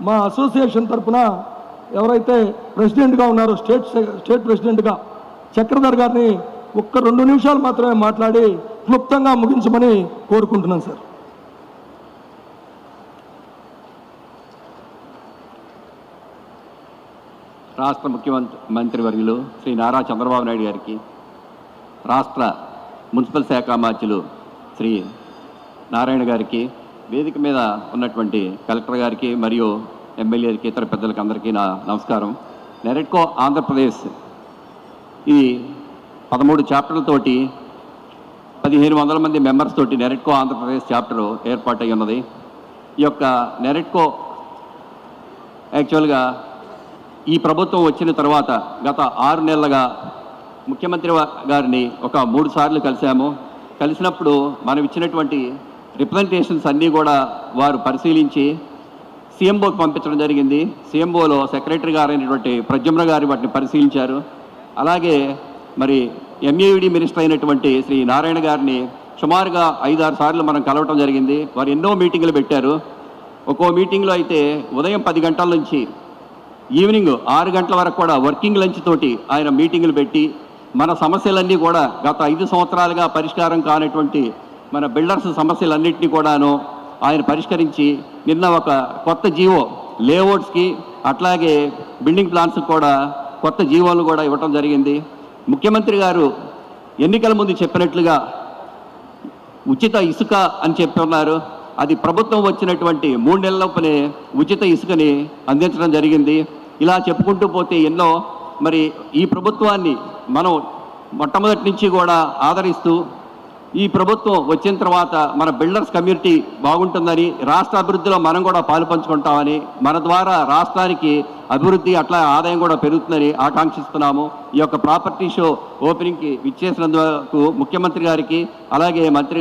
మా అసోసియేషన్ తరపున ఎవరైతే ప్రెసిడెంట్గా ఉన్నారో స్టేట్ స్టేట్ ప్రెసిడెంట్గా చక్రధర్ గారిని ఒక్క రెండు నిమిషాలు మాత్రమే మాట్లాడి క్లుప్తంగా ముగించమని కోరుకుంటున్నాను సార్. రాష్ట్ర ముఖ్యమంత్రి మంత్రి వర్యులు శ్రీ నారా చంద్రబాబు నాయుడు గారికి రాష్ట్ర మున్సిపల్ శాఖ మార్చులు శ్రీ నారాయణ గారికి వేదిక మీద ఉన్నటువంటి కలెక్టర్ గారికి మరియు ఎమ్మెల్యేకి ఇతర పెద్దలకి అందరికీ నా నమస్కారం. నెరెట్కో ఆంధ్రప్రదేశ్ ఈ పదమూడు చాప్టర్లతోటి పదిహేను వందల మంది మెంబర్స్ తోటి నెరెట్కో ఆంధ్రప్రదేశ్ చాప్టర్ ఏర్పాటై ఉన్నది. ఈ యొక్క నెరెట్కో యాక్చువల్గా ఈ ప్రభుత్వం వచ్చిన తర్వాత గత ఆరు నెలలుగా ముఖ్యమంత్రి గారిని ఒక మూడు సార్లు కలిశాము. కలిసినప్పుడు మనం ఇచ్చినటువంటి రిప్రజెంటేషన్స్ అన్నీ కూడా వారు పరిశీలించి సీఎంఓకి పంపించడం జరిగింది. సీఎంఓలో సెక్రటరీ గారైనటువంటి ప్రద్యుమ్న గారు వాటిని పరిశీలించారు. అలాగే మరి ఎంఏవిడి మినిస్టర్ అయినటువంటి శ్రీ నారాయణ గారిని సుమారుగా ఐదారు సార్లు మనం కలవటం జరిగింది. వారు ఎన్నో మీటింగులు పెట్టారు. ఒక్కో మీటింగ్లో అయితే ఉదయం పది గంటల నుంచి ఈవినింగ్ ఆరు గంటల వరకు కూడా వర్కింగ్ లంచ్ తోటి ఆయన మీటింగులు పెట్టి మన సమస్యలన్నీ కూడా గత ఐదు సంవత్సరాలుగా పరిష్కారం కానటువంటి మన బిల్డర్స్ సమస్యలన్నింటినీ కూడాను ఆయన పరిష్కరించి నిన్న ఒక కొత్త జీవో లేఅవుట్స్కి అట్లాగే బిల్డింగ్ ప్లాన్స్ కూడా కొత్త జీవోలు కూడా ఇవ్వటం జరిగింది. ముఖ్యమంత్రి గారు ఎన్నికల ముందు చెప్పినట్లుగా ఉచిత ఇసుక అని చెప్తున్నారు అది ప్రభుత్వం వచ్చినటువంటి మూడు నెలలలోపనే ఉచిత ఇసుకని అందించడం జరిగింది. ఇలా చెప్పుకుంటూ పోతే ఎన్నో మరి ఈ ప్రభుత్వాన్ని మనం మొట్టమొదటి నుంచి కూడా ఆదరిస్తూ ఈ ప్రభుత్వం వచ్చిన తర్వాత మన బిల్డర్స్ కమ్యూనిటీ బాగుంటుందని రాష్ట్ర అభివృద్ధిలో మనం కూడా పాలు పంచుకుంటామని మన ద్వారా రాష్ట్రానికి అభివృద్ధి అట్లా ఆదాయం కూడా పెరుగుతుందని ఆకాంక్షిస్తున్నాము. ఈ యొక్క ప్రాపర్టీ షో ఓపెనింగ్కి విచ్చేసినందుకు ముఖ్యమంత్రి గారికి అలాగే మంత్రి